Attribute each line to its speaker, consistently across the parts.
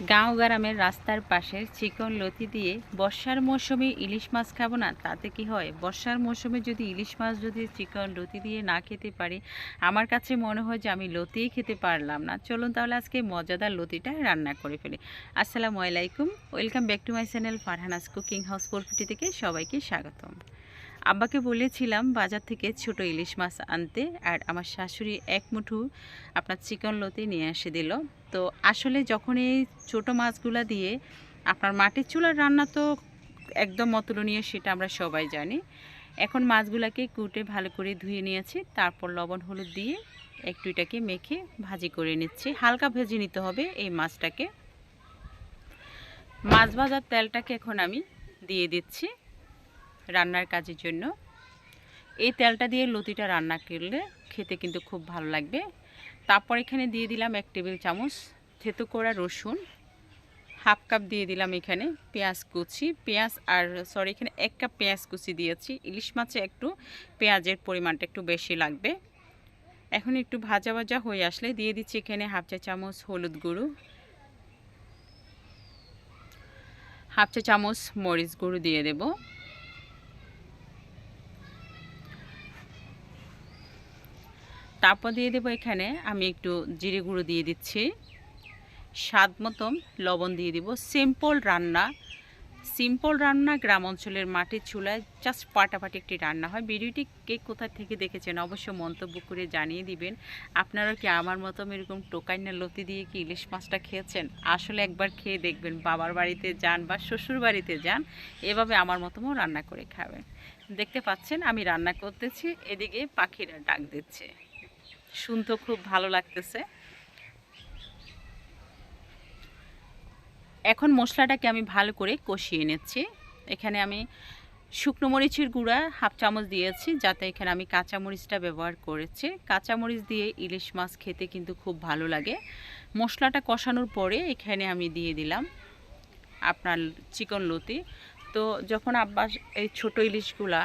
Speaker 1: গাঁও গ্রামের রাস্তার পাশের চিকন লতি দিয়ে, বর্ষার মৌসুমে ইলিশ মাছ খাব না, তাতে কি হয়? বর্ষার মৌসুমে যদি ইলিশ মাছ যদি চিকন লতি দিয়ে না খেতে পারি, আমার কাছে মনে হয় যে আমি লতিই খেতে পারলাম না। চলুন তাহলে আজকে মজাদার লতিটা রান্না করে ফেলি। আসসালামু আলাইকুম, welcome back to my channel Farhana's cooking house প্রফিটি থেকে সবাইকে স্বাগতম। আব্বাকে বলেছিলাম বাজার থেকে ছোট ইলিশ মাছ আনতে, আর আমার শাশুড়ি এক মুঠো আপনার চিকন লতি নিয়ে এসে দিল। তো আসলে যখন এই ছোটো মাছগুলা দিয়ে আপনার মাটির চুলার রান্না তো একদম অতুলনীয় সেটা আমরা সবাই জানি। এখন মাছগুলাকে কুটে ভালো করে ধুয়ে নিয়েছি, তারপর লবণ হলুদ দিয়ে একটু এটাকে মেখে ভাজি করে নিচ্ছি। হালকা ভেজে নিতে হবে এই মাছটাকে। মাছ ভাজার তেলটাকে এখন আমি দিয়ে দিচ্ছি রান্নার কাজের জন্য। এই তেলটা দিয়ে লতিটা রান্না করলে খেতে কিন্তু খুব ভালো লাগবে। তারপর এখানে দিয়ে দিলাম এক টেবিল চামচ থেতো করা রসুন, হাফ কাপ দিয়ে দিলাম এখানে পেঁয়াজ কুচি, পেঁয়াজ আর সরি এখানে এক কাপ পেঁয়াজ কুচি দিয়েছি। ইলিশ মাছে একটু পেঁয়াজের পরিমাণটা একটু বেশি লাগবে। এখন একটু ভাজা ভাজা হয়ে আসলে দিয়ে দিচ্ছি এখানে হাফ চা চামচ হলুদ গুঁড়ো, হাফ চা চামচ মরিচ গুঁড়ো দিয়ে দেবো। তারপর দিয়ে দেবো এখানে আমি একটু জিরে গুঁড়ো দিয়ে দিচ্ছি। স্বাদ মতন লবণ দিয়ে দিব। সিম্পল রান্না। সিম্পল রান্না গ্রাম অঞ্চলের মাটির চুলায় জাস্ট পাটাপাটি একটি রান্না হয়। ভিডিওটি কে কোথা থেকে দেখেছেন অবশ্য মন্তব্য করে জানিয়ে দিবেন। আপনারা কি আমার মতো এরকম টোকাইনা লতি দিয়ে কি ইলিশ মাছটা খেয়েছেন? আসলে একবার খেয়ে দেখবেন, বাবার বাড়িতে যান বা শ্বশুর বাড়িতে যান, এভাবে আমার মতনও রান্না করে খাবেন। দেখতে পাচ্ছেন আমি রান্না করতেছি, এদিকে পাখিরা ডাক দিচ্ছে। শুনতে খুব ভালো লাগতেছে। এখন মশলাটাকে আমি ভালো করে কষিয়ে নিচ্ছি। এখানে আমি শুকনো মরিচের গুঁড়া হাফ চামচ দিয়েছি, যাতে এখানে আমি কাঁচা মরিচটা ব্যবহার করেছি। কাঁচা মরিচ দিয়ে ইলিশ মাছ খেতে কিন্তু খুব ভালো লাগে। মশলাটা কষানোর পরে এখানে আমি দিয়ে দিলাম আপনার চিকন লতি। তো যখন আব্বাস এই ছোটো ইলিশগুলা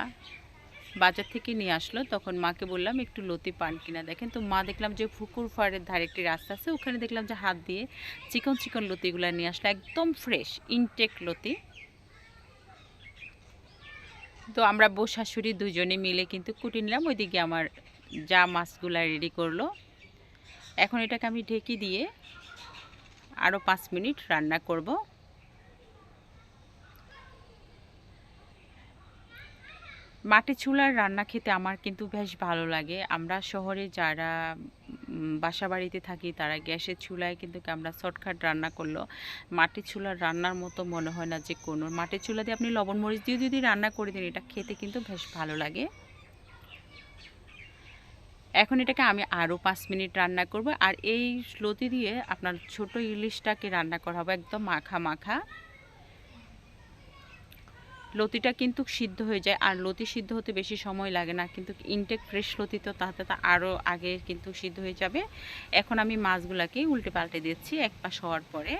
Speaker 1: বাজার থেকে নিয়ে আসলো, তখন মাকে বললাম, একটু লতি পান কিনা দেখেন। তো মা দেখলাম যে পুকুর ফাড়ের ধারে একটি রাস্তা আছে, ওখানে দেখলাম যে হাত দিয়ে চিকন চিকন লতিগুলো নিয়ে আসলো, একদম ফ্রেশ, ইনটেক লতি। তো আমরা বউ শাশুড়ি দুজনে মিলে কিন্তু কুটি নিলাম, ওইদিকে আমার যা মাছগুলা রেডি করল। এখন এটাকে আমি ঢেকে দিয়ে আরও পাঁচ মিনিট রান্না করব। মাটি চুলার রান্না খেতে আমার কিন্তু বেশ ভালো লাগে। আমরা শহরে যারা বাসা বাড়িতে থাকি তারা গ্যাসের চুলায় কিন্তু আমরা শর্টকাট রান্না করল মাটির চুলার রান্নার মতো মনে হয় না যে কোনো। মাটির চুলা দিয়ে আপনি লবণ, মরিচ দিয়ে যদি রান্না করে দিন, এটা খেতে কিন্তু বেশ ভালো লাগে। এখন এটাকে আমি আরও পাঁচ মিনিট রান্না করব। আর এই লতি দিয়ে আপনার ছোট ইলিশটাকে রান্না করা হবে একদম মাখা মাখা। লতিটা কিন্তু সিদ্ধ হয়ে যায়। আর লতি সিদ্ধ হতে বেশি সময় লাগে না। কিন্তু ইনটেক ফ্রেশ লতি তো তাতে তা আরও আগে কিন্তু সিদ্ধ হয়ে যাবে। এখন আমি মাছগুলাকে উল্টে পাল্টে দিচ্ছি এক পাশ হওয়ার পরে।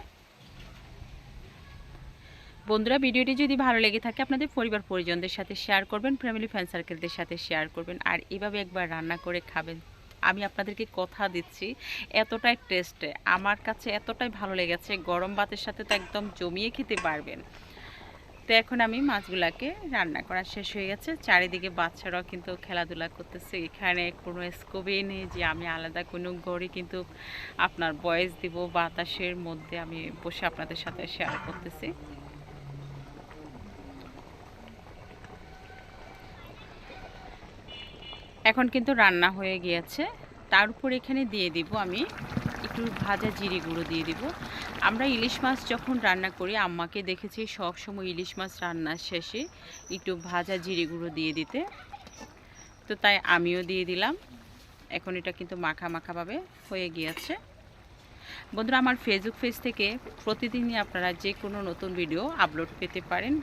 Speaker 1: বন্ধুরা, ভিডিওটি যদি ভালো লেগে থাকে, আপনাদের পরিবার পরিজনদের সাথে শেয়ার করবেন ফ্যামিলি ফ্রেন্ড সার্কেলদের সাথে শেয়ার করবেন। আর এভাবে একবার রান্না করে খাবেন। আমি আপনাদেরকে কথা দিচ্ছি, এতটাই টেস্টে আমার কাছে এতটাই ভালো লেগেছে। গরম ভাতের সাথে তো একদম জমিয়ে খেতে পারবেন। তো এখন আমি মাছগুলাকে রান্না করা শেষ হয়ে গেছে। চারিদিকে বাচ্চারাও কিন্তু খেলাধুলা করতেছে। এখানে কোনো স্কোপে নেই যে আমি আলাদা কোনো ঘরে কিন্তু আপনার বয়স দিব, বাতাসের মধ্যে আমি বসে আপনাদের সাথে শেয়ার করতেছি। এখন কিন্তু রান্না হয়ে গিয়েছে। তার উপর এখানে দিয়ে দিব আমি একটু ভাজা জিরে গুঁড়ো দিয়ে দিব। আমরা ইলিশ মাছ যখন রান্না করি, আম্মাকে দেখেছি সব সময় ইলিশ মাছ রান্নার শেষে একটু ভাজা জিরে গুঁড়ো দিয়ে দিতে। তো তাই আমিও দিয়ে দিলাম। এখন এটা কিন্তু মাখা মাখাভাবে হয়ে গিয়েছে। বন্ধুরা, আমার ফেসবুক পেজ থেকে প্রতিদিনই আপনারা যে কোনো নতুন ভিডিও আপলোড পেতে পারেন।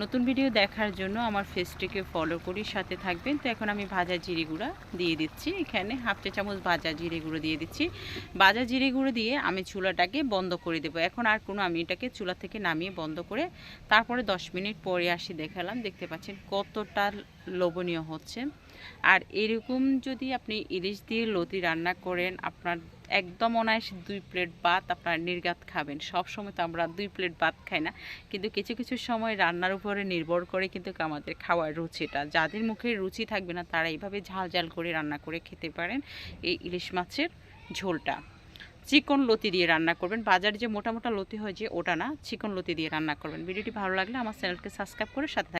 Speaker 1: নতুন ভিডিও দেখার জন্য আমার ফেসটিকে ফলো করি, সাথে থাকবেন। তো এখন আমি ভাজা জিরে গুঁড়া দিয়ে দিচ্ছি। এখানে হাফ চা চামচ ভাজা জিরে গুঁড়ো দিয়ে দিচ্ছি। ভাজা জিরে গুঁড়ো দিয়ে আমি চুলাটাকে বন্ধ করে দেবো। এখন আর কোনো, আমি এটাকে চুলা থেকে নামিয়ে বন্ধ করে তারপরে দশ মিনিট পরে আসি দেখালাম। দেখতে পাচ্ছেন কতটা লোভনীয় হচ্ছে। আর এরকম যদি আপনি ইলিশ দিয়ে লতি রান্না করেন, আপনার একদম অনায়াসে দুই প্লেট ভাত আপনার নির্গাত খাবেন। সব সময় তো আমরা দুই প্লেট ভাত খাই না। কিন্তু কিছু কিছু সময় রান্নার উপরে নির্ভর করে কিন্তু আমাদের খাওয়ার রুচিটা। যাদের মুখে রুচি থাকবে না, তারা এইভাবে ঝাল ঝাল করে রান্না করে খেতে পারেন এই ইলিশ মাছের ঝোলটা। চিকন লতি দিয়ে রান্না করবেন। বাজারে যে মোটা মোটা লতি হয় যে, ওটা না, চিকন লতি দিয়ে রান্না করবেন। ভিডিওটি ভালো লাগলে আমার চ্যানেলকে সাবস্ক্রাইব করে সাথে।